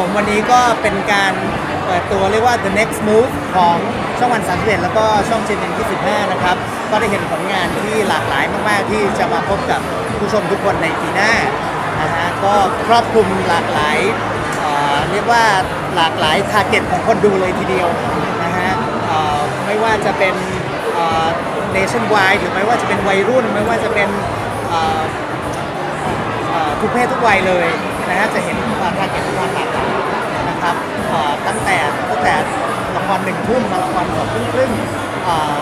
ผมวันนี้ก็เป็นการเปิดตัวเรียกว่า the next move ของช่องวัน31แล้วก็ช่องเจนเอ็25นะครับ ก็ได้เห็นผลงานที่หลากหลายมาก ๆ ที่จะมาพบกับผู้ชมทุกคนในปีหน้านะฮะก็ครอบคลุมหลากหลายเอ่อเรียกว่าหลากหลายทาร์เก็ตของคนดูเลยทีเดียวนะฮะเอ่อไม่ว่าจะเป็นเอ่อ nationwide หรือไม่ว่าจะเป็นวัยรุ่น ไม่ว่าจะเป็นเอ่อ เอ่อทุกเพศทุกวัยเลยนะฮะจะเห็น ควาทาร์เก็ตความากหลายนะครับตั้งแต่ตั้งแต่ละครหนึ่งทุ่มมาละครสองทุ่มครึ่งเอ่อ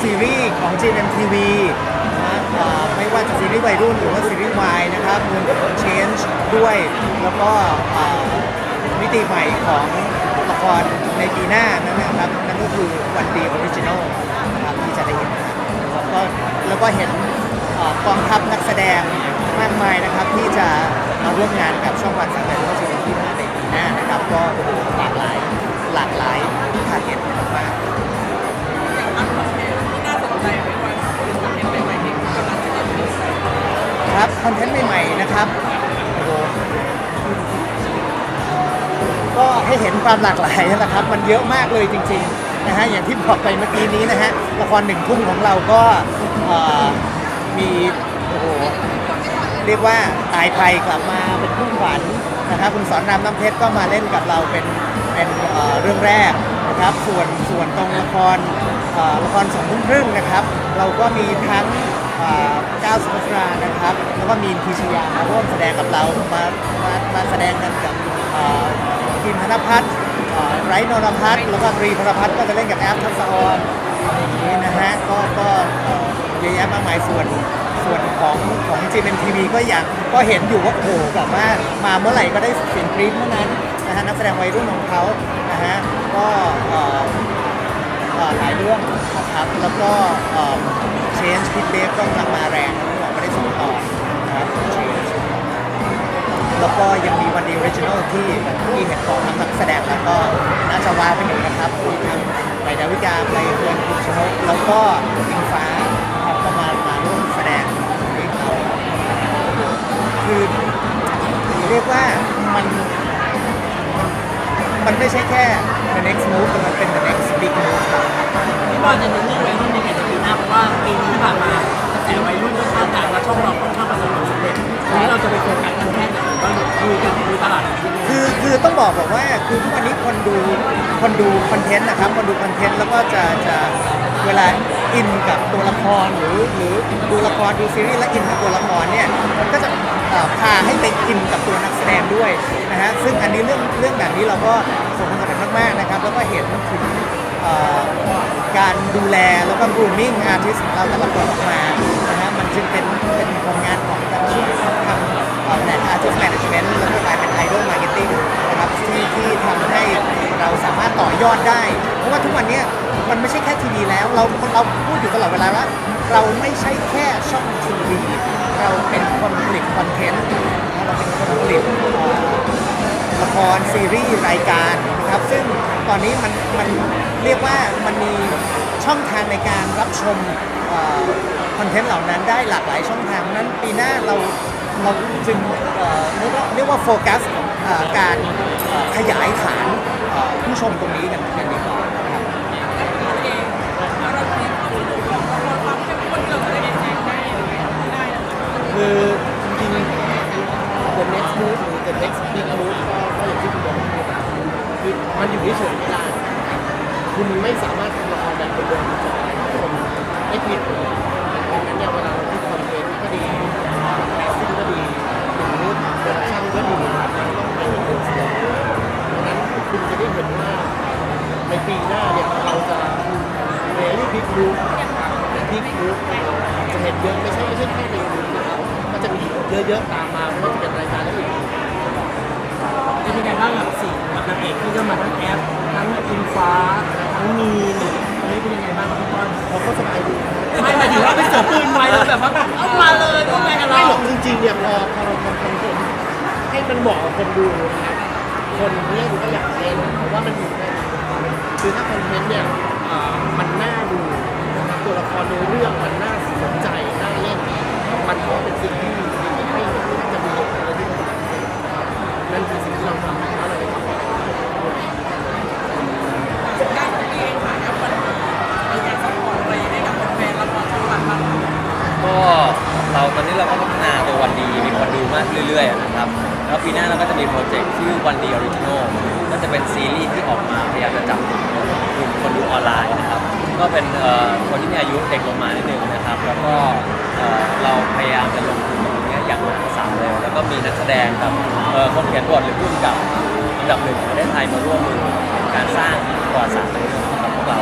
ซีรีส์ของ GMTV นะฮะไม่ว่าจะซีรีส์วัยรุ่นหรือว่าซีรีส์วายนะครับรวมถึง Change ด้วย แล้วก็มิติใหม่ของละครในปีหน้านั่นนะครับ นั่นก็คือวันดีออริจินอลนะครับที่จะได้เห็นแล้วก็แล้วก็เห็นกองทัพนักแสดง มากมายนะครับที่จะมาร่วมงานกับช่องวันสามแปดว่าจะเป็นที่มาในปีหน้านะครับ ก็หลากหลายหลากหลายทาร์เก็ตมากครับคอนเทนต์ใหม่ๆนะครับก็ให้เห็นความหลากหลายนะครับ มันเยอะมากเลยจริงๆนะฮะอย่างที่บอกไปเมื่อกี้นี้นะฮะละครหนึ่งทุ่มของเราก็มีโอ้โห เรียกว่าตายภัยกลับมาเป็นผู้ขวัญนะครับคุณสอนรามน้ำเพชรก็มาเล่นกับเราเป็นเป็นเเรื่องแรกนะครับส่วนส่วนตรงละครละครสองทุ่มครึ่งนะครับ เราก็มีทั้งเก้าวสุภาษรานะครับ แล้วก็มีนพิชยามาร่วมแสดงกับเรามามามาแสดงกันกับทีมธนพัฒน์ไร้นนพัฒน์แล้วก็ตรีพลพัฒน์ก็จะเล่นกับแอฟทัศออนอะไรอย่างนี้นะฮะก็ก็เอ่อเยอะแยะมากมายส่วน ส่วนของของ GMMTV ก็อย่างก็เห็นอยู่ว่าโอ้โหแบบว่ามาเมื่อไหร่ก็ได้เสียงกรี๊ดเมื่อนั้นนะฮะนักแสดงวัยรุ่นของเขานะฮะก็เอ่อเอ่อหลายเรื่องนะครับแล้วก็เอ่อ Change พิทเบฟก็กำลังมาแรงที่บอกไม่ได้ส่งต่อนะครับ Change แล้วก็ยังมีวันดีออริจินอลที่ที่เห็นของทั้งนักแสดงแล้วก็น่าจะว้าวไปอยู่นะครับมีทั้งใบดาวิกาไปเฟือนคุณชนกแล้วก็อิงฟ้าครับก็มามาร่วม คือเรียกว่ามันมันไม่ใช่แค่ the next move แต่มันเป็น the next big move ครับพี่บอลจะเน้นเรื่องวัยรุ่นในการจะปีหน้าเพราะว่าปีนี้ที่ผ่านมากระแสวัยรุ่นค่อนข้างดังและช่องเราค่อนข้างประสบความสำเร็จทีนี้เราจะไปโฟกัสกันแค่ไหนหรือว่าดูกันดูตลาดคือคือต้องบอกบอกว่าคือทุกวันนี้คนดูคนดูคอนเทนต์นะครับคนดูคอนเทนต์แล้วก็จะจะเวลาอินกับตัวละครหรือหรือดูละครดูซีรีส์แล้วอินกับตัวละครเนี่ยมันก็จะเอ่อ พาให้ไปอินกับตัวนักแสดงด้วยนะฮะซึ่งอันนี้เรื่องเรื่องแบบนี้เราก็สมควรมากๆนะครับแล้วก็เห็นถึงเอ่อการดูแลแล้วก็ grooming artist ของเราแต่ละคนออกมานะฮะมันจึงเป็นเป็นผลงานของการที่ทำแบรนด์ artist management แล้วก็กลายเป็น idol marketing นะครับที่ที่ทำให้เราสามารถต่อยอดได้ เพราะว่าทุกวันนี้มันไม่ใช่แค่ทีวีแล้ว เราเราพูดอยู่ตลอดเวลาว่า เราไม่ใช่แค่ช่องทีวี ซีรีส์รายการนะครับซึ่งตอนนี้มันมันเรียกว่ามันมีช่องทางในการรับชมคอนเทนต์เหล่านั้นได้หลากหลายช่องทางนั้นปีหน้าเราเราจึงเรียกว่าเรียกว่าโฟกัสเอ่อการขยายฐานผู้ชมตรงนี้กันกันดีกว่า คุณไม่สามารถทำละครแบบเดิมๆจะคนไม่ผิดดังนั้นเนี่ยเวลาเราพูดคอนเทนต์ก็ดีแคสติ้งก็ดีหรือโปรดักชั่นก็ดีมันต้องไม่มือนเดิมเสมอดังนั้นคุณจะได้เห็นว่าในปีหน้าเนี่ยเราจะ very big move บิ๊กมูฟจะเห็นเยอะไม่ใช่ไม่ใช่แค่ในนี้นะครับก็จะมีเยอะๆตามมาไม่ว่าจะเป็นรายการอื่นจะเป็นไงบ้างกับสี่กับนางเอกที่เข้ามาทั้งแอปทั้งอินฟ้า ทั้งมีนอันนี้เป็นยังไงบ้างครับพี่บอลเขาก็สบายดีนะไม่หมายถึงว่าเป็นเสือปืนไว้แล้วแบบว่าเอามาเลยร่วมงานกับไม่เราหรอกจริงๆเนี่ยพอพอเราทำคอนเทนต์ให้มันเหมาะกับคนดูนะครับคนเล่นก็อยากเล่นเพราะว่ามันอยู่แค่นี้คือถ้าคอนเทนต์เนี่ยอ่ามันน่าดูนะครับตัวละครในเรื่องมันน่าสนใจน่าเล่นมันก็เป็นสิ่งที่ให้ให้จะมีอะไรที่มันนั่นคือสิ่งที่เราทำแล้วเรา ตอนนี้เราก็พัฒนาตัววันดีมีคนดูมาก เรื่อยๆนะครับ แล้วปีหน้าเราก็จะมีโปรเจกต์ชื่อวันดีออริจินอลก็จะเป็นซีรีส์ที่ออกมาพยายามจะจับกลุ่มกลุ่มคนดูออนไลน์นะครับ ก็เป็นคนที่มีอายุเด็กลงมานิดนึงนะครับ แล้วก็เราพยายามจะลงทุนตรงนี้อย่างมหาศาลเลย แล้วก็มีนักแสดงกับคนเขียนบทหรือผู้กำกับอันดับหนึ่งของประเทศไทยมาร่วมมือในการสร้างประวัติศาสตร์เรื่องนี้กับพวกเรา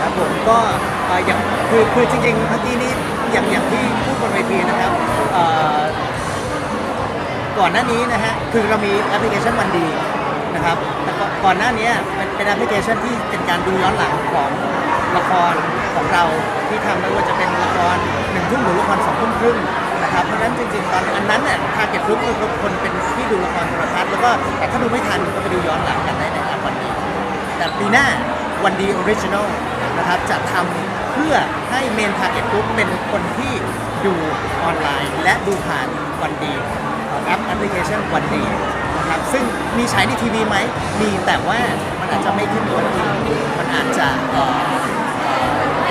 ครับผมก็เอ่ออย่างคือคือจริงๆเมื่อกี้นี้ อย่างอย่างที่พูดบนเวทีนะครับเอ่อก่อนหน้านี้นะฮะคือเรามีแอปพลิเคชันวันดีนะครับแต่ก่อนก่อนหน้านี้เป็นเป็นแอปพลิเคชันที่เป็นการดูย้อนหลังของละครของเราที่ทำไม่ว่าจะเป็นละครหนึ่งทุ่มหรือละครสองทุ่มครึ่งนะครับเพราะฉะนั้นจริงๆตอนอันนั้นเนี่ยทาร์เก็ตกลุ่มคือคนเป็นที่ดูละครโทรทัศน์แล้วก็แต่ถ้าดูไม่ทันก็ไปดูย้อนหลังกันได้ในแอปวันดี แต่ปีหน้าวันดีออริจินอลนะครับจะทำ พื่อให้เมน t า r g เก็ตก o ุ p เป็นคนที่ดูออนไลน์ และดูผ่านวันดีแอปแอปพลิเคชันวันดีนะครับซึ่งมีฉายในทีวีไหมมีแต่ว่ามันอาจจะไม่ขึ้นวันดีมันอาจจะ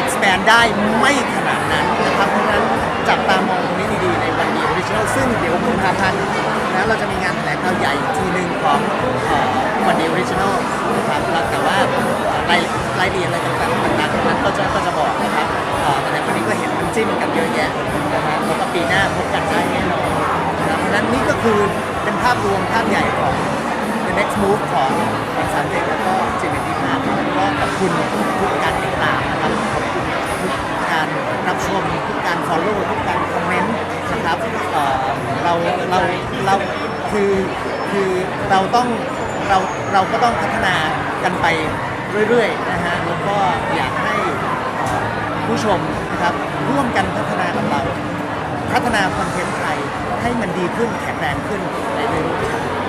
expand ได้ไม่ขนาดนั้นนะครับเพราะฉะนั้นจับตามองตรงนี้ดีๆในวันดีออริจินอลซึ่งเดี๋ยวกุมภาพันธ์นะเราจะมีงานแถลงข่าวใหญ่ทีหนึ่งของวันดีออริจินอลนะครับแต่ว่า รายรายละเอียดอะไรต่างๆต่างๆนั้นก็จะก็จะบอกนะครับเอ่อแต่ในวันนี้ก็เห็นมันจิ้นกันเยอะแยะนะฮะแล้วก็ปีหน้าพบกันได้แน่นอนนะครับเพราะฉะนั้นนี่ก็คือเป็นภาพรวมภาพใหญ่ของ The Next Move ของของสามเด็กแล้วก็จิมเมที่ภาพก็ขอบคุณทุกการติดตามนะครับขอบคุณทุกการรับชมทุกการ follow ทุกการคอมเมนต์นะครับเอ่อเราเราเราคือคือเราต้องเราเราก็ต้องพัฒนากันไป เรื่อยๆนะฮะแล้วก็อยากให้ผู้ชมนะครับร่วมกันพัฒนากับเรา พัฒนาคอนเทนต์ไทยให้มันดีขึ้นแข็งแรงขึ้นในเรื่อยๆ